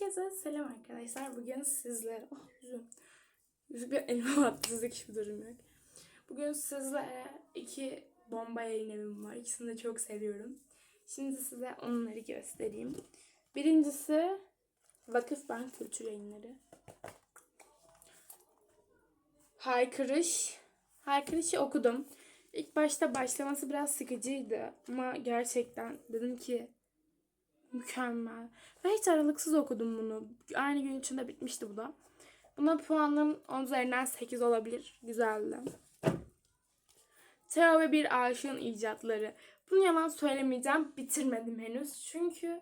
Herkese selam arkadaşlar. Bugün sizlere... Oh yüzüm. Yüzük bir elime attı. hiçbir durum yok. Bugün sizlere iki bomba yayın evim var. İkisini de çok seviyorum. Şimdi size onları göstereyim. Birincisi Vakıfbank Kültür Yayınları. Haykırış. Haykırış'ı okudum. İlk başta başlaması biraz sıkıcıydı. Ama gerçekten dedim ki mükemmel. Ve hiç aralıksız okudum bunu. Aynı gün içinde bitmişti bu da. Buna puanım 10 üzerinden 8 olabilir. Güzeldi. Teo ve bir aşığın icatları. Bunu yalan söylemeyeceğim. Bitirmedim henüz. Çünkü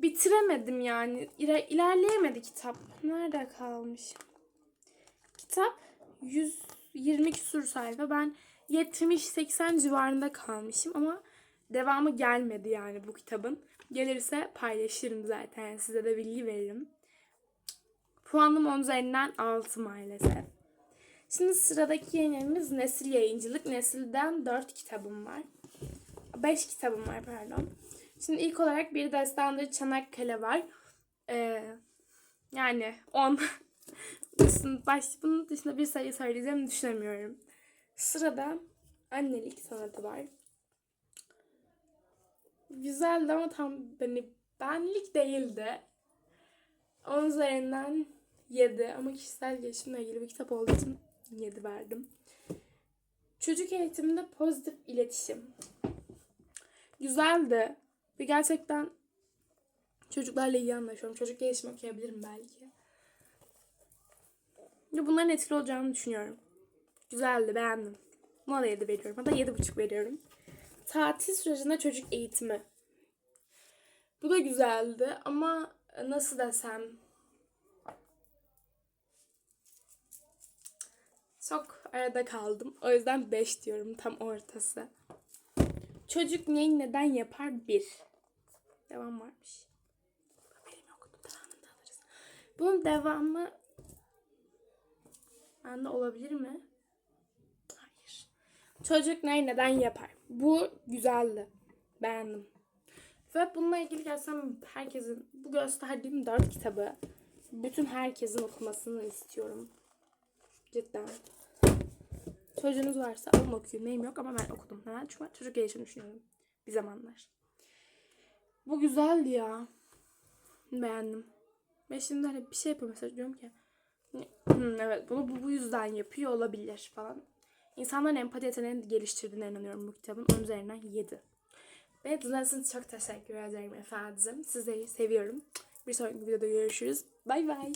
bitiremedim yani. İle- ilerleyemedi kitap. Nerede kalmış? Kitap 120 küsur sayfa. Ben 70-80 civarında kalmışım ama devamı gelmedi yani bu kitabın. Gelirse paylaşırım zaten. Size de bilgi veririm. Puanım 10 üzerinden 6 maalesef. Şimdi sıradaki yayınlarımız Nesil Yayıncılık. Nesil'den 4 kitabım var. 5 kitabım var pardon. Şimdi ilk olarak bir destandır Çanakkale var. Ee, yani 10. Dışın- baş, bunun dışında bir sayı söyleyeceğimi düşünemiyorum. Sırada annelik sanatı var. Güzeldi ama tam beni benlik değildi. 10 üzerinden 7 ama kişisel gelişimle ilgili bir kitap olduğu için 7 verdim. Çocuk eğitiminde pozitif iletişim. Güzeldi. Ve gerçekten çocuklarla iyi anlaşıyorum. Çocuk gelişimi okuyabilirim belki. Ve bunların etkili olacağını düşünüyorum. Güzeldi, beğendim. Buna da 7 veriyorum. Hatta 7,5 veriyorum. Tatil sürecinde çocuk eğitimi. Bu da güzeldi ama nasıl desem çok arada kaldım. O yüzden 5 diyorum tam ortası. Çocuk neyi neden yapar? 1. Devam varmış. Benim okudum. Devamını alırız. Bunun devamı bende olabilir mi? Çocuk neyi neden yapar? Bu güzeldi. Beğendim. Ve bununla ilgili gerçekten herkesin, bu gösterdiğim dört kitabı bütün herkesin okumasını istiyorum. Cidden. Çocuğunuz varsa alın okuyun. Neyim yok ama ben okudum. Neden? Çünkü çocuk gelişimi düşünüyorum. Bir zamanlar. Bu güzeldi ya. Beğendim. Ve şimdi hani bir şey yapıyor mesela diyorum ki "Hmm, evet bunu bu, bu yüzden yapıyor olabilir falan. İnsanların empati yeteneğini geliştirdiğine inanıyorum bu kitabın. Onun üzerinden 7. Ve dinlediğiniz çok teşekkür ederim efendim. Sizleri seviyorum. Bir sonraki videoda görüşürüz. Bay bay.